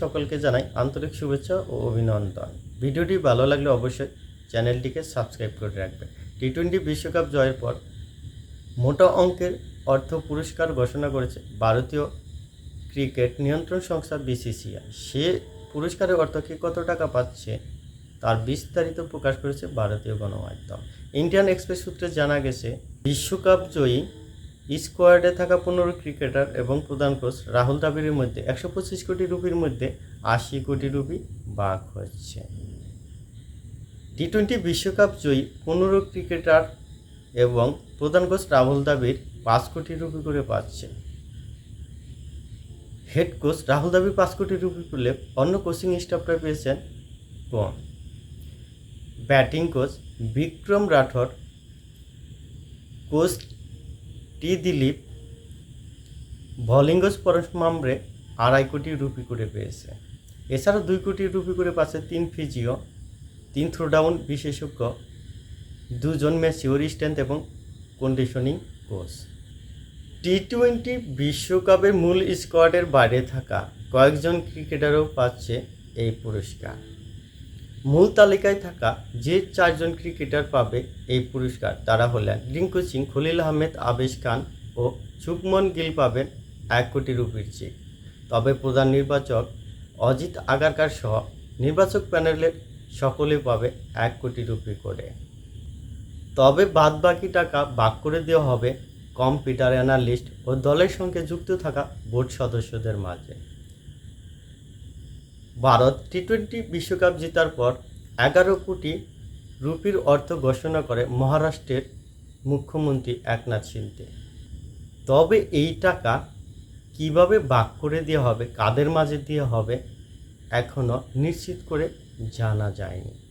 সকলকে জানাই আন্তরিক শুভেচ্ছা ও অভিনন্দন। ভিডিওটি ভালো লাগলে অবশ্যই চ্যানেলটিকে সাবস্ক্রাইব করে রাখবেন। টি টোয়েন্টি বিশ্বকাপ জয়ের পর মোটা অঙ্কের অর্থ পুরস্কার ঘোষণা করেছে ভারতীয় ক্রিকেট নিয়ন্ত্রণ সংস্থা বিসিসিআই। সে পুরস্কারের অর্থ কে, কত টাকা পাচ্ছে, তার বিস্তারিত প্রকাশ করেছে ভারতীয় গণমাধ্যম। ইন্ডিয়ান এক্সপ্রেস সূত্রে জানা গেছে, বিশ্বকাপ জয়ী স্কোয়াডে থাকা পনেরো ক্রিকেটার এবং প্রধান কোচ রাহুল দ্রাবিড়ের মধ্যে একশো পঁচিশ কোটি রুপির মধ্যে আশি কোটি রুপি ভাগ হচ্ছে। টি টোয়েন্টি বিশ্বকাপ জয়ী পনেরো ক্রিকেটার এবং প্রধান কোচ রাহুল দ্রাবিড় পাঁচ কোটি রুপি করে পাচ্ছে হেড কোচ রাহুল দ্রাবিড় পাঁচ কোটি রুপি পেলে অন্য কোচিং স্টাফরা পেয়েছেন কম। Batting coach Vikram Rathour coach T Dilip bowling coach Paras Mhambrey আড়াই কোটি রুপি করে পেয়েছে। এছাড়া দুই কোটি রুপি করে পাচ্ছে তিন ফিজিও, তিন থ্রোডাউন বিশেষজ্ঞ, দুজন ম্যাচিওর স্ট্রেন্থ এবং কন্ডিশনিং কোচ। টি টোয়েন্টি বিশ্বকাপের মূল স্কোয়াডের বাইরে থাকা কয়েকজন ক্রিকেটারও পাচ্ছে এই পুরস্কার। মূল তালিকায় থাকা যে চারজন ক্রিকেটার পাবে এই পুরস্কার, তারা হলেন রিঙ্কু সিং, খলিল আহমেদ, আবেশ খান ও শুভমন গিল পাবেন এক কোটি রুপির চেক। তবে প্রধান নির্বাচক অজিত আগারকার সহ নির্বাচক প্যানেলের সকলে পাবে এক কোটি রুপি করে। তবে বাদবাকি টাকা ভাগ করে দেওয়া হবে কম্পিউটার অ্যানালিস্ট ও দলের সঙ্গে যুক্ত থাকা বোর্ড সদস্যদের মাঝে। ভারত টি টোয়েন্টি বিশ্বকাপ জেতার পর এগারো কোটি রুপির অর্থ ঘোষণা করে মহারাষ্ট্রের মুখ্যমন্ত্রী একনাথ সিন্ধে তবে এই টাকা কীভাবে ভাগ করে দেওয়া হবে, কাদের মাঝে দেওয়া হবে এখনও নিশ্চিত করে জানা যায়নি।